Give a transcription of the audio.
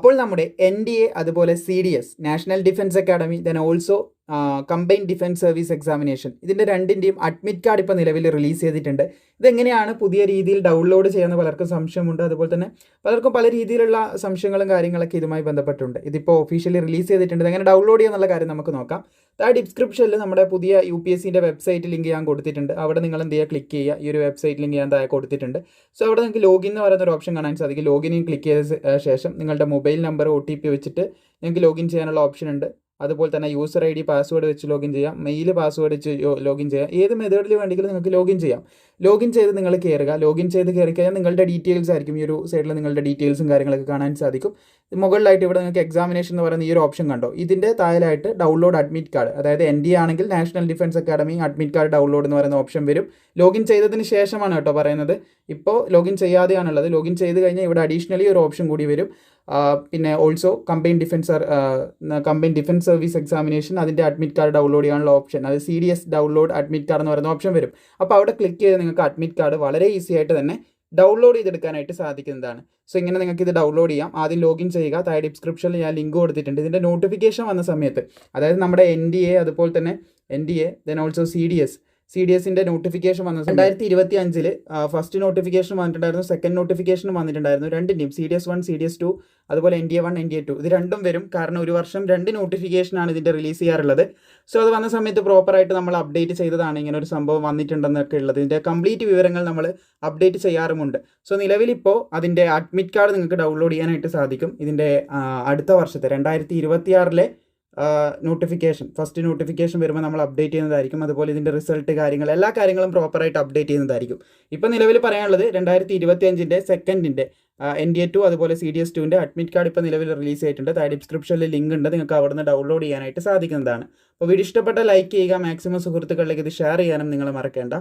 അപ്പോൾ നമ്മുടെ N D A അതുപോലെ C D S national defence academy then also combine defence service examination ഇതിന്റെ രണ്ടിന്റെയും അഡ്മിറ്റ് കാർഡ് ഇപ്പോൾ നിലവിൽ റിലീസ് ചെയ്തിട്ടുണ്ട്. ഇതെങ്ങനെയാണ് പുതിയ രീതിയിൽ ഡൗൺലോഡ് ചെയ്യുന്ന പലർക്കും സംശയമുണ്ട്. അതുപോലെ തന്നെ പലർക്കും പല രീതിയിലുള്ള സംശയങ്ങളും കാര്യങ്ങളൊക്കെ ഇതുമായി ബന്ധപ്പെട്ടുണ്ട്. ഇതിപ്പോൾ ഒഫീഷ്യലി റിലീസ് ചെയ്തിട്ടുണ്ട്. എങ്ങനെ ഡൗൺലോഡ് ചെയ്യാന്നുള്ള കാര്യം നമുക്ക് നോക്കാം. ആ ഡിസ്ക്രിപ്ഷനിൽ നമ്മുടെ പുതിയ യു പി എസ് സിന്റെ വെബ്സൈറ്റ് ലിങ്ക് ഞാൻ കൊടുത്തിട്ടുണ്ട്. അവിടെ നിങ്ങൾ എന്ത് ചെയ്യുക? ക്ലിക്ക് ചെയ്യുക. ഈ ഒരു വെബ്സൈറ്റ് ലിങ്ക് ഞാൻ താഴെ കൊടുത്തിട്ടുണ്ട്. സോ അവിടെ നിങ്ങൾക്ക് ലോഗിൻ എന്ന് പറയുന്ന ഒരു ഓപ്ഷൻ കാണാൻ സാധിക്കും. ലോഗിൻ ക്ലിക്ക് ചെയ്ത ശേഷം നിങ്ങളുടെ mobile number O T P വെച്ചിട്ട് നിങ്ങൾക്ക് ലോഗിൻ ചെയ്യാനുള്ള ഓപ്ഷൻ ഉണ്ട്. അതുപോലെ തന്നെ യൂസർ ഐ ഡി പാസ്വേഡ് വെച്ച് ലോഗിൻ ചെയ്യാം. മെയിൽ പാസ്വേഡ് വെച്ച് ലോഗിൻ ചെയ്യാം. ഏത് മെത്തേഡിൽ വേണമെങ്കിലും നിങ്ങൾക്ക് ലോഗിൻ ചെയ്യാം. ലോഗിൻ ചെയ്ത് നിങ്ങൾ കയറുക ലോഗിൻ ചെയ്ത് കയറി കഴിഞ്ഞാൽ നിങ്ങളുടെ ഡീറ്റെയിൽസ് ആയിരിക്കും ഈ ഒരു സൈഡിൽ നിങ്ങളുടെ ഡീറ്റെയിൽസും കാര്യങ്ങളൊക്കെ കാണാൻ സാധിക്കും. മുകളിലായിട്ട് ഇവിടെ നിങ്ങൾക്ക് എക്സാമിനേഷൻ എന്ന് പറയുന്ന ഈ ഒരു ഓപ്ഷൻ കണ്ടോ? ഇതിന്റെ താഴെയായിട്ട് ഡൗൺലോഡ് അഡ്മിറ്റ് കാർഡ് അതായത് എൻ ഡി ആണെങ്കിൽ national defence academy admit card download എന്ന് പറയുന്ന ഓപ്ഷൻ വരും. ലോഗിൻ ചെയ്തതിന് ശേഷമാണ് കേട്ടോ പറയുന്നത്. ഇപ്പോൾ ലോഗിൻ ചെയ്യാതെയാണുള്ളത്. ലോഗിൻ ചെയ്ത് കഴിഞ്ഞാൽ ഇവിടെ അഡീഷണലി ഒരു ഓപ്ഷൻ കൂടി വരും. പിന്നെ also combine defence combine defence service examination അതിന്റെ അഡ്മിറ്റ് കാർഡ് ഡൗൺലോഡ് ചെയ്യാനുള്ള ഓപ്ഷൻ അത് C D S download admit card എന്ന് പറയുന്ന ഓപ്ഷൻ വരും. അപ്പോൾ അവിടെ ക്ലിക്ക് ചെയ്ത് നിങ്ങൾക്ക് അഡ്മിറ്റ് കാർഡ് വളരെ ഈസി ആയിട്ട് തന്നെ ഡൗൺലോഡ് ചെയ്തെടുക്കാനായിട്ട് സാധിക്കുന്നതാണ്. സോ ഇങ്ങനെ നിങ്ങൾക്ക് ഇത് ഡൗൺലോഡ് ചെയ്യാം. ആദ്യം ലോഗിൻ ചെയ്യുക. താഴെ ഡിസ്ക്രിപ്ഷനിൽ ഞാൻ ലിങ്ക് കൊടുത്തിട്ടുണ്ട്. ഇതിന്റെ നോട്ടിഫിക്കേഷൻ വന്ന സമയത്ത് അതായത് നമ്മുടെ എൻ ഡി എ അതുപോലെ തന്നെ N D A then also C D S C D എസിന്റെ നോട്ടിഫിക്കേഷൻ വന്നത് രണ്ടായിരത്തി ഇരുപത്തി അഞ്ചിൽ ഫസ്റ്റ് നോട്ടിഫിക്കേഷൻ വന്നിട്ടുണ്ടായിരുന്നു സെക്കൻഡ് നോട്ടിഫിക്കേഷൻ വന്നിട്ടുണ്ടായിരുന്നു രണ്ടിന്റെയും C D S one C D S two അതുപോലെ N D A one N D A two ഇത് രണ്ടും വരും. കാരണം ഒരു വർഷം രണ്ട് നോട്ടിഫിക്കേഷനാണ് ഇതിന്റെ റിലീസ് ചെയ്യാറുള്ളത്. സോ അത് വന്ന സമയത്ത് പ്രോപ്പറായിട്ട് നമ്മൾ അപ്ഡേറ്റ് ചെയ്തതാണ് ഇങ്ങനെ ഒരു സംഭവം വന്നിട്ടുണ്ടെന്നൊക്കെ ഉള്ളത്. ഇതിന്റെ കംപ്ലീറ്റ് വിവരങ്ങൾ നമ്മൾ അപ്ഡേറ്റ് ചെയ്യാറുമുണ്ട്. സോ നിലവിലിപ്പോൾ അതിന്റെ അഡ്മിറ്റ് കാർഡ് നിങ്ങൾക്ക് ഡൗൺലോഡ് ചെയ്യാനായിട്ട് സാധിക്കും. ഇതിന്റെ അടുത്ത വർഷത്തെ രണ്ടായിരത്തി ഇരുപത്തിയാറിലെ നോട്ടിഫിക്കേഷൻ ഫസ്റ്റ് നോട്ടിഫിക്കേഷൻ വരുമ്പോൾ നമ്മൾ അപ്ഡേറ്റ് ചെയ്യുന്നതായിരിക്കും. അതുപോലെ ഇതിന്റെ റിസൾട്ട് കാര്യങ്ങൾ എല്ലാ കാര്യങ്ങളും പ്രോപ്പറായിട്ട് അപ്ഡേറ്റ് ചെയ്യുന്നതായിരിക്കും. ഇപ്പോൾ നിലവിൽ പറയാനുള്ളത് രണ്ടായിരത്തി ഇരുപത്തി അഞ്ചിന്റെ സെക്കൻഡിന്റെ എൻ ഡി എ ടു അതുപോലെ സി ഡി എസ് ടുവിന്റെ അഡ്മിറ്റ് കാർഡ് ഇപ്പോൾ നിലവിൽ റിലീസ് ചെയ്തിട്ടുണ്ട്. താഴെ ഡിസ്ക്രിപ്ഷനിൽ ലിങ്ക് ഉണ്ട്. നിങ്ങൾക്ക് അവിടെ നിന്ന് ഡൗൺലോഡ് ചെയ്യാനായിട്ട് സാധിക്കുന്നതാണ്. അപ്പോൾ വീഡിയോ ഇഷ്ടപ്പെട്ട ലൈക്ക് ചെയ്യുക. മാക്സിമം സുഹൃത്തുക്കളിലേക്ക് ഇത് ഷെയർ ചെയ്യാനും നിങ്ങൾ മറക്കേണ്ട.